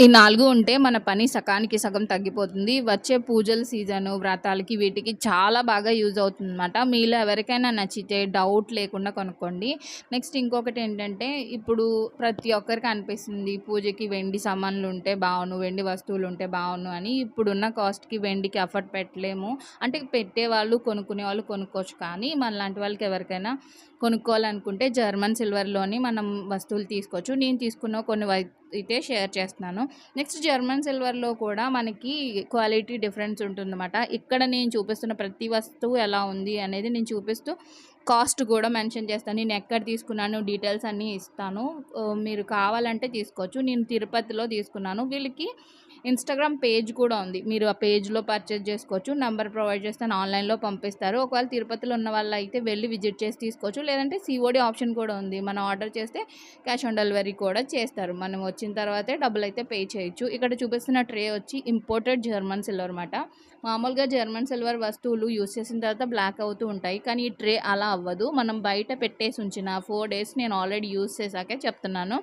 ఈ నాలుగు ఉంటే మన పని సకానికి సగం తగ్గిపోతుంది. వచ్చే పూజల సీజను వ్రతాలకి వీటికి చాలా బాగా యూజ్ అవుతుంది అనమాట మీలో ఎవరికైనా నచ్చితే డౌట్ లేకుండా కొనుక్కోండి. నెక్స్ట్ ఇంకొకటి ఏంటంటే ఇప్పుడు ప్రతి ఒక్కరికి అనిపిస్తుంది పూజకి వెండి సామాన్లు ఉంటే బాగును వెండి వస్తువులు ఉంటే బాగును అని. ఇప్పుడున్న కాస్ట్కి వెండికి ఎఫర్ట్ పెట్టలేము. అంటే పెట్టే వాళ్ళు కొనుక్కునే వాళ్ళు కొనుక్కోవచ్చు కానీ మన లాంటి వాళ్ళకి ఎవరికైనా కొనుక్కోవాలనుకుంటే జర్మన్ సిల్వర్లోని మనం వస్తువులు తీసుకోవచ్చు. నేను తీసుకున్న కొన్ని వై- అయితే షేర్ చేస్తున్నాను. నెక్స్ట్ జర్మన్ సిల్వర్లో కూడా మనకి క్వాలిటీ డిఫరెన్స్ ఉంటుందన్నమాట. ఇక్కడ నేను చూపిస్తున్న ప్రతి వస్తువు ఎలా ఉంది అనేది నేను చూపిస్తూ కాస్ట్ కూడా మెన్షన్ చేస్తాను. నేను ఎక్కడ తీసుకున్నాను డీటెయిల్స్ అన్నీ ఇస్తాను. మీరు కావాలంటే తీసుకోవచ్చు. నేను తిరుపతిలో తీసుకున్నాను. వీళ్ళకి ఇన్స్టాగ్రామ్ పేజ్ కూడా ఉంది. మీరు ఆ పేజ్లో పర్చేజ్ చేసుకోవచ్చు. నెంబర్ ప్రొవైడ్ చేస్తాను. ఆన్లైన్లో పంపిస్తారు. ఒకవేళ తిరుపతిలో ఉన్న వాళ్ళు అయితే వెళ్ళి విజిట్ చేసి తీసుకోవచ్చు. లేదంటే సిఓడి ఆప్షన్ కూడా ఉంది. మనం ఆర్డర్ చేస్తే క్యాష్ ఆన్ డెలివరీ కూడా చేస్తారు. మనం వచ్చిన తర్వాతే డబ్బులు అయితే పే చేయొచ్చు. ఇక్కడ చూపిస్తున్న ట్రే వచ్చి ఇంపోర్టెడ్ జర్మన్ సిల్వర్ అనమాట మామూలుగా జర్మన్ సిల్వర్ వస్తువులు యూస్ చేసిన తర్వాత బ్లాక్ అవుతూ ఉంటాయి. కానీ ఈ ట్రే అలా అవ్వదు. మనం బయట పెట్టేసి ఉంచిన ఫోర్ డేస్ నేను ఆల్రెడీ యూస్ చేశాకే చెప్తున్నాను.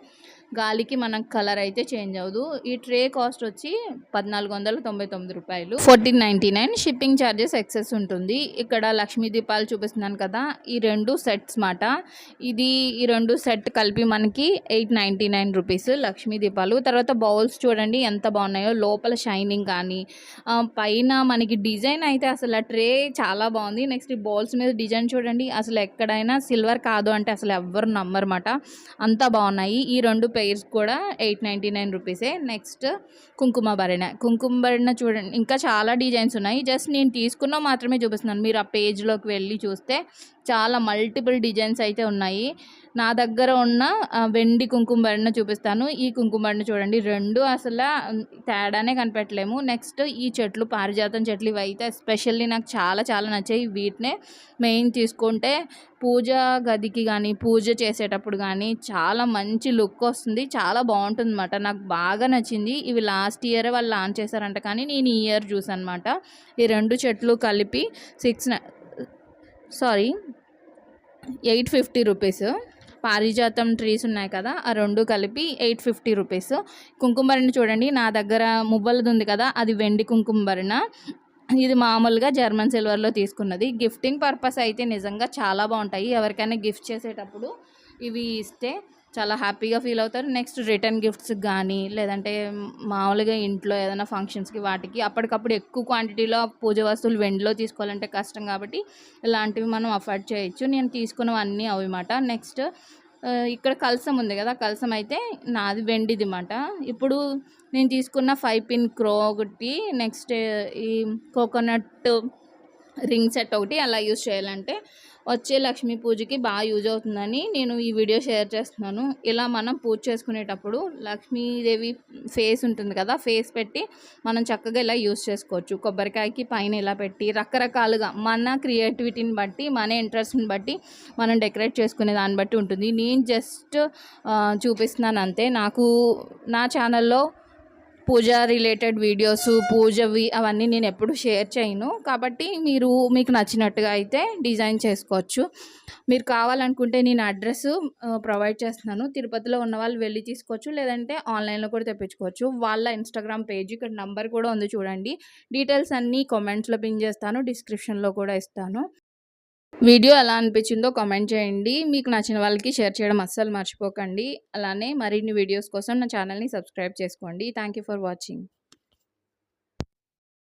గాలికి మనకు కలర్ అయితే చేంజ్ అవ్వదు. ఈ ట్రే కాస్ట్ వచ్చి పద్నాలుగు వందల తొంభై తొమ్మిది రూపాయలు. Fourteen ninety nine shipping charges excess ఉంటుంది. ఇక్కడ లక్ష్మీ దీపాలు చూపిస్తున్నాను కదా ఈ రెండు సెట్స్ మాట. ఇది ఈ రెండు సెట్ కలిపి మనకి eight ninety nine rupees Lakshmi దీపాలు. తర్వాత బౌల్స్ చూడండి ఎంత బాగున్నాయో. లోపల షైనింగ్ కానీ పైన మనకి డిజైన్ అయితే అసలు ఆ ట్రే చాలా బాగుంది. నెక్స్ట్ ఈ బౌల్స్ మీద డిజైన్ చూడండి అసలు ఎక్కడైనా సిల్వర్ కాదు అంటే అసలు ఎవ్వరు నమ్మరమాట అంతా బాగున్నాయి. ఈ రెండు పెయిర్స్ కూడా ఎయిట్ నైంటీ నైన్ రూపీసే. నెక్స్ట్ కుంకుమ భరణ. కుంకుమ భరణ చూడండి ఇంకా చాలా డిజైన్స్ ఉన్నాయి. జస్ట్ నేను తీసుకున్న మాత్రమే చూపిస్తున్నాను. మీరు ఆ పేజ్లోకి వెళ్ళి చూస్తే చాలా మల్టిపుల్ డిజైన్స్ అయితే ఉన్నాయి. నా దగ్గర ఉన్న వెండి కుంకుమ భరణ చూపిస్తాను. ఈ కుంకుమ భరణ చూడండి. రెండు అసలు తేడానే కనిపెట్టలేము. నెక్స్ట్ ఈ చెట్లు పారిజాతం చెట్లు ఇవి అయితే ఎస్పెషల్లీ నాకు చాలా చాలా నచ్చాయి. వీటినే మెయిన్ తీసుకుంటే పూజ గదికి కానీ పూజ చేసేటప్పుడు కానీ చాలా మంచి లుక్ వస్తుంది. చాలా బాగుంటుంది అనమాట నాకు బాగా నచ్చింది. ఇవి లాస్ట్ ఇయర్ వాళ్ళు లాంచ్ చేశారంట కానీ నేను ఈ ఇయర్ చూసాను అనమాట ఈ రెండు చెట్లు కలిపి six sorry eight fifty rupees. పారిజాతం ట్రీస్ ఉన్నాయి కదా ఆ రెండు కలిపి ఎయిట్ ఫిఫ్టీ రూపీస్ కుంకుమరిని చూడండి నా దగ్గర మువ్వలది ఉంది కదా అది వెండి కుంకుమరిన? ఇది మామూలుగా జర్మన్ సిల్వర్లో తీసుకున్నది. గిఫ్టింగ్ పర్పస్ అయితే నిజంగా చాలా బాగుంటాయి. ఎవరికైనా గిఫ్ట్ చేసేటప్పుడు ఇవి ఇస్తే చాలా హ్యాపీగా ఫీల్ అవుతారు. నెక్స్ట్ రిటర్న్ గిఫ్ట్స్ కానీ లేదంటే మామూలుగా ఇంట్లో ఏదైనా ఫంక్షన్స్కి వాటికి అప్పటికప్పుడు ఎక్కువ క్వాంటిటీలో పూజ వస్తువులు వెండిలో తీసుకోవాలంటే కష్టం కాబట్టి ఇలాంటివి మనం అఫోర్డ్ చేయొచ్చు. నేను తీసుకున్నవన్నీ అవి మాట నెక్స్ట్ ఇక్కడ కలసం ఉంది కదా కలసం అయితే నాది వెండిది మాట ఇప్పుడు నేను తీసుకున్న ఫైవ్ పిన్ క్రో ఒకటి నెక్స్ట్ ఈ కోకోనట్ రింగ్ సెట్ ఒకటి అలా యూజ్ చేయాలంటే వచ్చే లక్ష్మీ పూజకి బాగా యూజ్ అవుతుందని నేను ఈ వీడియో షేర్ చేస్తున్నాను. ఇలా మనం పూజ చేసుకునేటప్పుడు లక్ష్మీదేవి ఫేస్ ఉంటుంది కదా ఫేస్ పెట్టి మనం చక్కగా ఇలా యూజ్ చేసుకోవచ్చు. కొబ్బరికాయకి పైన ఇలా పెట్టి రకరకాలుగా మన క్రియేటివిటీని బట్టి మన ఇంట్రెస్ట్ని బట్టి మనం డెకరేట్ చేసుకునే దాన్ని బట్టి ఉంటుంది. నేను జస్ట్ చూపిస్తున్నాను అంతే. నాకు నా ఛానల్లో పూజ రిలేటెడ్ వీడియోస్ పూజవి అవన్నీ నేను ఎప్పుడు షేర్ చేయను. కాబట్టి మీరు మీకు నచ్చినట్టుగా అయితే డిజైన్ చేసుకోవచ్చు. మీరు కావాలనుకుంటే నేను అడ్రస్ ప్రొవైడ్ చేస్తున్నాను. తిరుపతిలో ఉన్న వాళ్ళు వెళ్ళి తీసుకోవచ్చు లేదంటే ఆన్లైన్లో కూడా తెప్పించుకోవచ్చు. వాళ్ళ ఇన్స్టాగ్రామ్ పేజ్ ఇక్కడ నంబర్ కూడా ఉంది చూడండి. డీటెయిల్స్ అన్నీ కామెంట్స్లో పిన్ చేస్తాను డిస్క్రిప్షన్లో కూడా ఇస్తాను. వీడియో ఎలా అనిపించిందో కామెంట్ చేయండి. మీకు నచ్చిన వాళ్ళకి షేర్ చేయడం అస్సలు మర్చిపోకండి. అలానే మరిన్ని వీడియోస్ కోసం నా ఛానల్ని సబ్స్క్రైబ్ చేసుకోండి. Thank you for watching